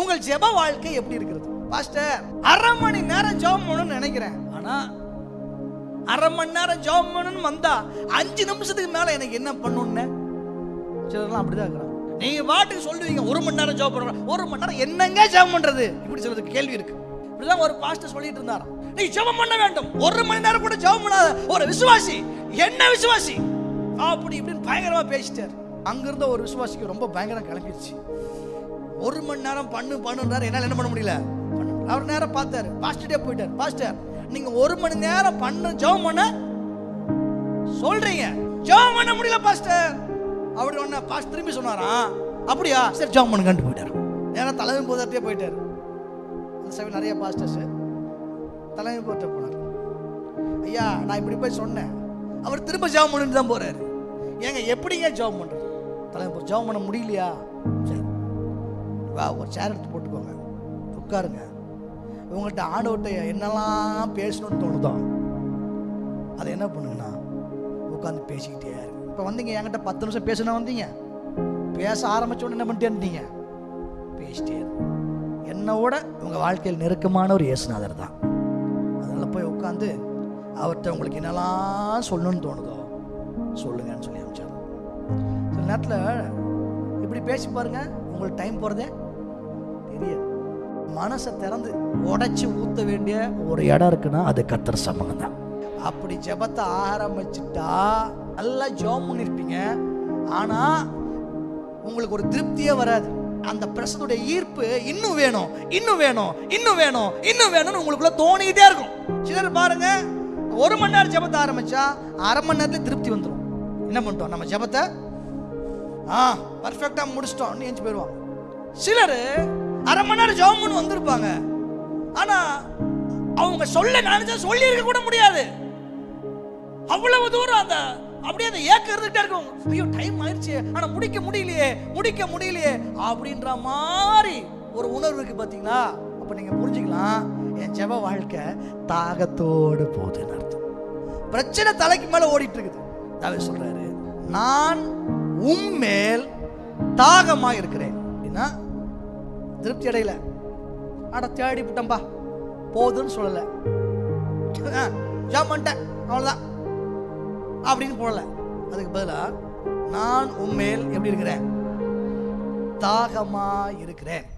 உங்கள் ஜெப வாழ்க்கை எப்படி இருக்கிறது? பாஸ்டர் அரை மணி நேரம் ஜெபம் பண்ணணும்னு நினைக்கிறேன். ஆனா அரை மணி நேரம் ஜெபம் பண்ணணும்னு வந்தா அஞ்சு நிமிஷத்துக்கு மேல எனக்கு என்ன பண்ணணும்னு சிலர்லாம் அப்படிதான் இருக்கிறாங்க. நீங்க பாட்டுக்கு சொல்லுவீங்க ஒரு மணி நேரம் ஜெபம் பண்ணுறோம் ஒரு மணி நேரம் என்னங்க ஜெபம் பண்றது? இப்படி சொல்றது கேள்வி இருக்கு. இப்படிதான் ஒரு பாஸ்டர் சொல்லிட்டு இருந்தார். நீ ஜெபம் பண்ண வேண்டும். ஒரு மணி நேரம் கூட ஜெபம் பண்ணாத. ஒரு விசுவாசி. என்ன விசுவாசி? அப்படி இப்படின்னு பயங்கரமா பேசிட்டார். அங்கிருந்த ஒரு விசுவாசிக்கு ரொம்ப பயங்கரம் கிளம்பிடுச்சு. ஒரு மணி நேரம் பண்ணு பண்ணுன்றாரு என்னால் என்ன பண்ண முடியல. அவர் நேரம் பார்த்தாரு. பாஸ்டர்டே போயிட்டார். பாஸ்டர் நீங்க ஒரு மணி நேரம் பண்ண ஜெபம் பண்ண. சொல்றீங்க. ஜெபம் பண்ண முடியல பாஸ்டர் அப்படி ஒன்ன பாஸ்டர் திரும்பி சொன்னாராம் அப்படியா? சரி ஜெபம் பண்ணுங்கன்ட்டு போயிட்டார். நேரம் தலைமை போதாட்டே போயிட்டார். அந்த சபையில் நிறைய பாஸ்டர்ஸ் தலைமை போட்ட போனார். ஐயா நான் இப்படி போய் சொன்னேன். அவர் திரும்ப ஜெபம் பண்ணிட்டு தான் போறாரு. ஏங்க எப்படிங்க ஜெபம் பண்றது? தலைமை ஜெபம் பண்ண முடியலையா? சரி வா ஒரு சேர் எடுத்து போட்டுக்கோங்க. உட்காருங்க. உங்கள்கிட்ட ஆண்டவர்கிட்ட என்னெல்லாம் பேசணும்னு தோணுதோ அதை என்ன பண்ணுங்கன்னா உட்காந்து பேசிக்கிட்டே இருக்கு இப்போ வந்தீங்க என்கிட்ட பத்து நிமிஷம் பேசினா வந்தீங்க. பேச ஆரம்பிச்ச உடனே என்ன பண்ணிட்டே இருந்தீங்க? பேசிட்டே என்னோட உங்கள் வாழ்க்கையில் நெருக்கமான ஒரு இயேசுநாதர் தான். அதனால் போய் உட்காந்து அவர்கிட்ட உங்களுக்கு என்னெல்லாம் சொல்லணும்னு தோணுதோ சொல்லுங்கன்னு சொல்லி அனுப்பிச்சார். சில நேரத்தில் இப்படி பேசி பாருங்கள் உங்களுக்கு டைம் போகிறதே தெரியாது மனசை திறந்து உடைச்சி ஊத்த வேண்டிய ஒரு இடம் இருக்குன்னா அது கத்தர் சமூகம் தான். அப்படி ஜெபத்தை ஆரம்பிச்சுட்டா நல்லா ஜெபம் பண்ணிருப்பீங்க. ஆனா உங்களுக்கு ஒரு திருப்தியே வராது. அந்த பிரசனுடைய ஈர்ப்பு இன்னும் வேணும் இன்னும் வேணும் இன்னும் வேணும் இன்னும் வேணும்னு உங்களுக்குள்ள தோணிக்கிட்டே இருக்கும். சிலர் பாருங்க ஒரு மணி நேரம் ஜபத்தை ஆரம்பிச்சா அரை மணி நேரத்துல திருப்தி வந்துடும் என்ன பண்ணிட்டோம்? நம்ம ஜெபத்தை ஆ பர்ஃபெக்டா முடிச்சிட்டோம் ஏஞ்சி போயிடுவோம். சிலர் அரை மணி நேரம் ஜெபம் பண்ணி வந்திருப்பாங்க. ஆனா அவங்க சொல்ல நினைச்சா சொல்லி இருக்க கூட முடியாது. அவ்வளவு தூரம் அந்த அப்படியே அந்த ஏக்கம் இருந்துகிட்டே இருக்கும். ஐயோ டைம் ஆயிடுச்சு. ஆனா முடிக்க முடியலையே முடிக்க முடியலையே அப்படின்ற மாதிரி ஒரு உணர்வு இருக்கு பாத்தீங்களா? அப்ப நீங்க புரிஞ்சுக்கலாம். என் ஜெப வாழ்க்கை தாகத்தோடு போகுதுன்னு அர்த்தம். பிரச்சனை தலைக்கு மேல ஓடிட்டு இருக்குது தாவே சொல்றாரு நான் உம்மேல் தாகமா இருக்கிறேன் அப்படின்னா திருப்தி அடையல. அட தேடி விட்டம்பா போதுன்னு சொல்லல. ஜாம் பண்ணிட்டேன். அவ்வளோதான் அப்படின்னு போடல. அதுக்கு பதிலாக நான் உண்மையில் எப்படி இருக்கிறேன்? தாகமாக இருக்கிறேன்.